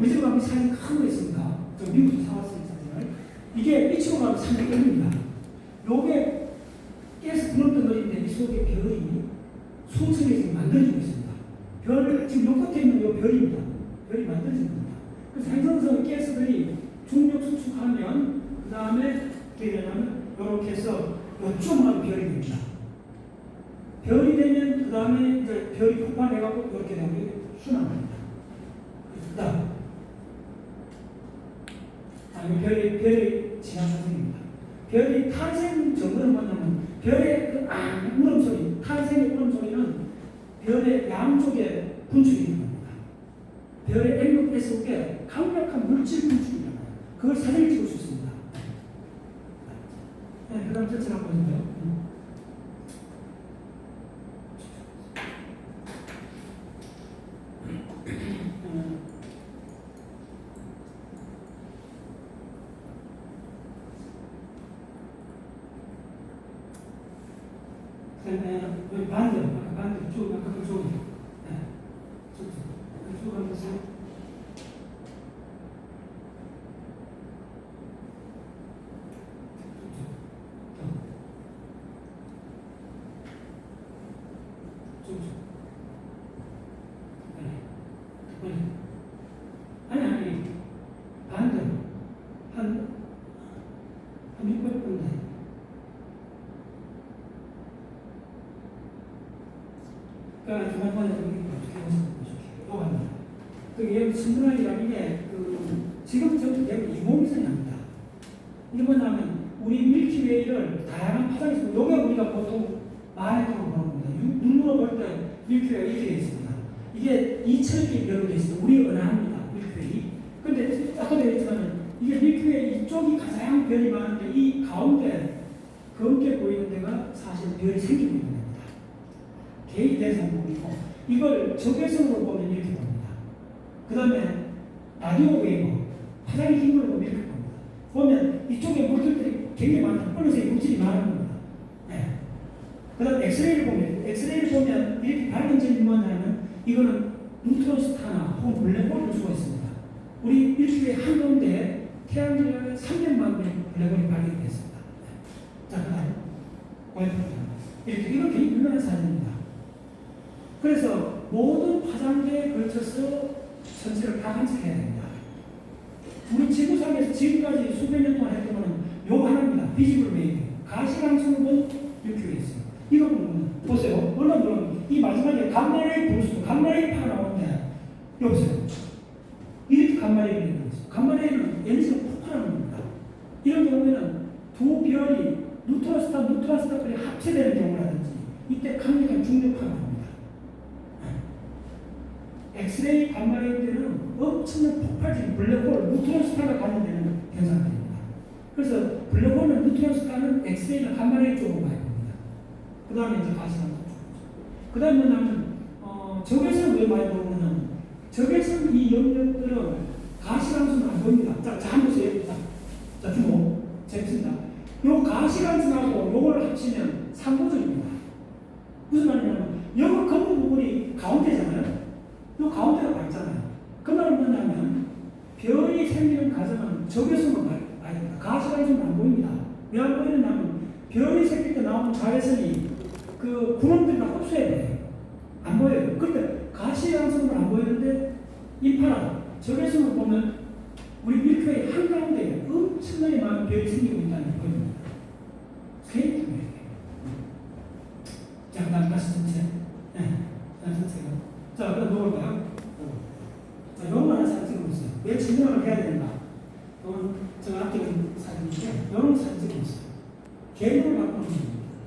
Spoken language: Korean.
가면 사진 큰거 있습니다. 저 미국에서 사왔어요, 사진을. 이게 이치고 가면 300개입니다. 요게 가스 분업도 넣인데 이 속에 별이 수천개 지금 만들어지고 있습니다. 별, 지금 요 끝에 있는 요 별입니다. 별이 만들어진 겁니다. 그래서 행성성 가스들이 중력 수축하면, 그 다음에 어떻게 되냐면, 요렇게 해서 요쪽만 별이 됩니다. 별이 되면, 그 다음에 이제 별이 폭발해가지고 이렇게 되면 순환합니다. 그다 음 아, 이 별이 별이 지난 과정입니다. 별이 탄생 정도는 뭐냐면 별의 그 아, 울음 소리, 탄생의 울음 소리는 별의 양쪽에 분출이 있는 겁니다. 별의 N국 S국에 강력한 물질 분출이잖아요. 그걸 사진을 찍을 수 있습니다. 네, 그 다음 전체 한번 보세요. 음. 음. 그 다음에 여기 반대, 아까 반대 쭉, 아까 그쪽, 네, 쭉, 쭉, 쭉 하면서 쭉, 쭉, 네, 네. 아니 아니 반대로 한한 600분 돼. 그러니까 중간에 어떻게 보실게요. 또 합니다. 그 여기 신문학이라는 게 그 지금 저 대부분 이공선입니다. 이게 뭐냐면 우리 밀키웨이를 다양한 파장에서 요게 우리가 보통 마라톤으로 보는 겁니다. 유- 눈으로 볼 때 밀키웨이가 이렇게 있습니다. 이게 2,000개 별로 되어 있습니다. 우리 은하입니다. 밀키웨이. 근데 아까도 얘기했지만 이게 밀키웨이 이쪽이 가장 별이 많은데 이 가운데 검게 보이는 데가 사실 별이 겁니다. 개의 대상국이고 이걸 적외선으로 보면 이렇게 봅니다. 그 다음에 라디오 웨이브 파장의 힘을 보면 이렇게 봅니다. 보면 이쪽에 물질들이 굉장히 많다. 빨간색 물질이 많은 겁니다. 네. 그 다음 엑스레이를 보면 엑스레이를 보면 이렇게 밝은 점이 뭐냐면 이거는 뉴트론 스타나 혹은 블랙홀을 볼 수가 있습니다. 우리 일주일에 한가운데 태양계에 300만 분의 블랙홀이 발견됐습니다. 네. 자, 그 다음 고해프입니다. 이렇게 이렇게 유명한 사진입니다. 그래서 모든 파장계에 걸쳐서 전체를 다 관측해야 됩니다. 우리 지구상에서 지금까지 수백 년 동안 했던 거는 요 하나입니다. 비지블 웨이브. 가시광선본 이렇게 있어요. 이거 보면 보세요. 얼마나 놀랍이 마지막에 감마레이 부르스도 감마레이파가 나오는데 여보세요. 이렇게 감마레이를 내는 거죠. 감마레이는 에너지가 폭발하는 겁니다. 이런 경우에는 두 별이 뉴트론 스타, 뉴트론 스타들이 합체되는 경우라든지 이때 강력한 중력파가 나옵니다. 엑스레이 감마레이들은 엄청난 폭발적인 블랙홀, 뉴트론 스타가 관련되는 현상들입니다. 그래서 블랙홀은 뉴트론 스타는 엑스레이나 감마레이 쪽으로 가야 됩니다. 그 다음에 이제 가시광선 쪽. 그 다음에 뭐냐면, 어, 적외선 왜 많이 보면은, 적외선 이 영역들은 가시광선은 안 보입니다. 자, 자, 한번 보세요. 자, 자, 주목. 재밌습니다. 요 가시광선하고 요걸 합치면 3고절입니다. 무슨 말이냐면, 여기 검은 부분이 가운데잖아요. 요 가운데가 밝잖아요. 그 말은 뭐냐면 별이 생기는 과정은 적외선으로 봐야 됩니다. 가시광선은 안 보입니다. 왜 안 보이느냐면 별이 생길 때 나오는 자외선이 그 구름들과 흡수해 돼요. 안 보여요. 근데 가시광선은 안 보이는데 이파라 적외선으로 보면 우리 밀크웨이 한가운데 엄청나게 많은 별이 생기고 있다는 게 보입니다. 굉장히 중요해요. 자, 그 다음 다시 전체. 네, 다시 전체가. 자, 그럼 누굴까요? 자, 요거 하나 사진 찍어보세요. 왜 증명을 해야 된다? 이건 제가 아끼는 사진인데, 요런 사진 찍어보세요. 개념을 바꾸는 겁니다.